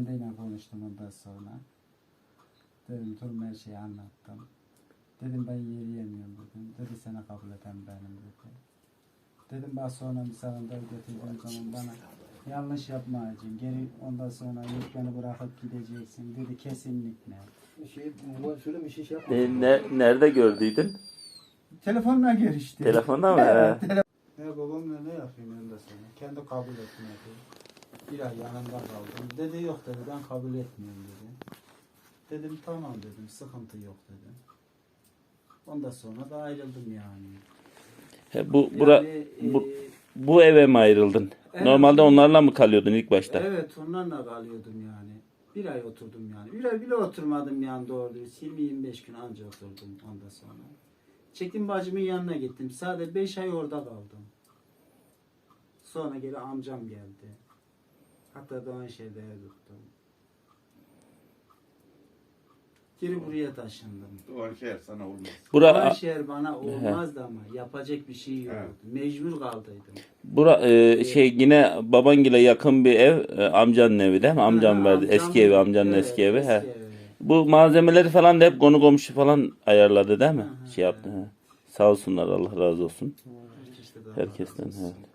Efendiyle konuştum ondan sonra. Dedim durum her şeyi anlattım. Dedim ben yürüyemiyorum dedim. Dedi seni kabul eden benim dedi. Dedim ben sonra misafirler getirdiğim zaman bana yanlış yapmayacaksın. Geri ondan sonra yok beni bırakıp gideceksin dedi kesinlikle. Şey, bu şöyle bir şey şey yapma. E, ne, nerede gördüydün? Telefonla görüştü. Telefonda mı? Evet. He. tele- Ya babamla ne yapayım ondan sonra? Kendi kabul etmedi. Bir ay yanında kaldım. Dedi yok dedi ben kabul etmiyorum dedi. Dedim tamam dedim sıkıntı yok dedim. Ondan sonra da ayrıldım yani. He, bu, bura, Yani, bu, e, bu eve mi ayrıldın? Evet. Normalde onlarla mı kalıyordun ilk başta? Evet onlarla kalıyordum yani. Bir ay oturdum yani. Bir ay bile oturmadım yani doğru dürüst. 20-25 gün anca oturdum ondan sonra. Çekim bacımın yanına gittim. Sadece 5 ay orada kaldım. Sonra geri amcam geldi. Hatta Doğanşehir'de ev tuttum. Geri buraya taşındım. O şey sana olmaz. Bura, Doğanşehir bana olmazdı ama yapacak bir şey yoktu. Mecbur kaldıydım. bura e, şey yine babangile yakın bir ev. e, amcanın evi değil mi? Amcam Ha, verdi. amcam- Eski evi, amcanın evet, eski evi. He. evi. Bu malzemeleri falan da hep konu komşu falan ayarladı değil mi? Şey yaptı. he. Sağ olsunlar Allah razı olsun. Herkesten. olsun. Evet.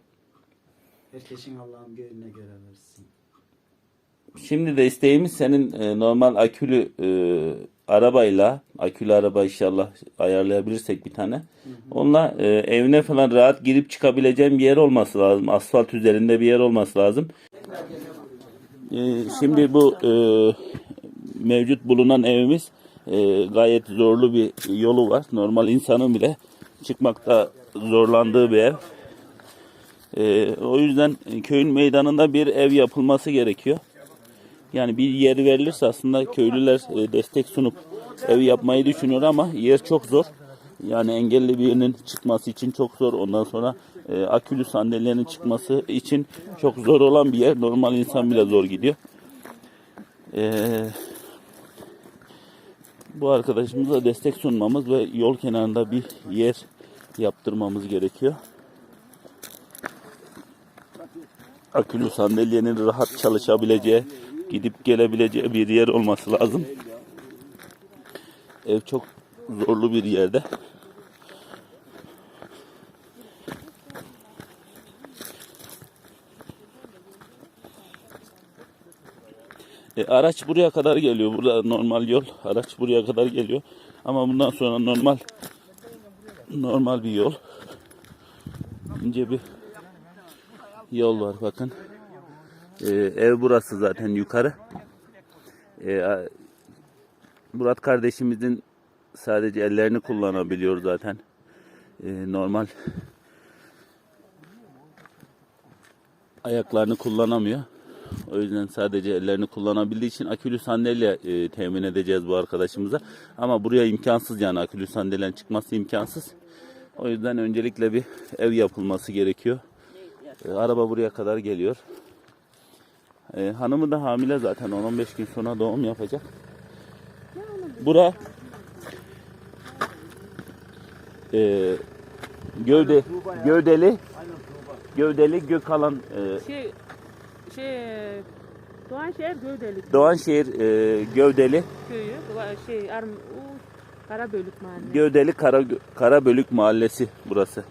Herkesin Allah'ın gönlüne göre versin. Şimdi de isteğimiz senin e, normal akülü e, arabayla, akülü araba inşallah ayarlayabilirsek bir tane. Onunla e, evine falan rahat girip çıkabileceğin bir yer olması lazım. Asfalt üzerinde bir yer olması lazım. E, şimdi bu e, mevcut bulunan evimiz e, gayet zorlu bir yolu var. Normal insanın bile çıkmakta zorlandığı bir ev. E, o yüzden köyün meydanında bir ev yapılması gerekiyor. Yani bir yer verilirse aslında köylüler e, destek sunup ev yapmayı düşünüyor ama yer çok zor. Yani engelli birinin çıkması için çok zor. Ondan sonra e, akülü sandalyenin çıkması için çok zor olan bir yer. Normal insan bile zor gidiyor. E, bu arkadaşımıza destek sunmamız ve yol kenarında bir yer yaptırmamız gerekiyor. Akülü sandalyenin rahat çalışabileceği, gidip gelebileceği bir yer olması lazım. Ev çok zorlu bir yerde. E, araç buraya kadar geliyor. Burada normal yol. Araç buraya kadar geliyor. Ama bundan sonra normal normal bir yol. İnce bir yol var bakın. Ee, ev burası zaten yukarı. Ee, Murat kardeşimizin sadece ellerini kullanabiliyor zaten. Ee, normal ayaklarını kullanamıyor. O yüzden sadece ellerini kullanabildiği için akülü sandalye e, temin edeceğiz bu arkadaşımıza. Ama buraya imkansız yani akülü sandalyenin çıkması imkansız. O yüzden öncelikle bir ev yapılması gerekiyor. E, araba buraya kadar geliyor. E, hanımı da hamile zaten 10-15 gün sonra doğum yapacak. Bura e, gövde gövdeli gövdeli Gökalan e, Şey, şey, Doğanşehir Gövdelik Doğanşehir e, gövdeli köyü, şey, Arm, Karabölük mahalle. gövdeli Kara Karabölük mahallesi burası.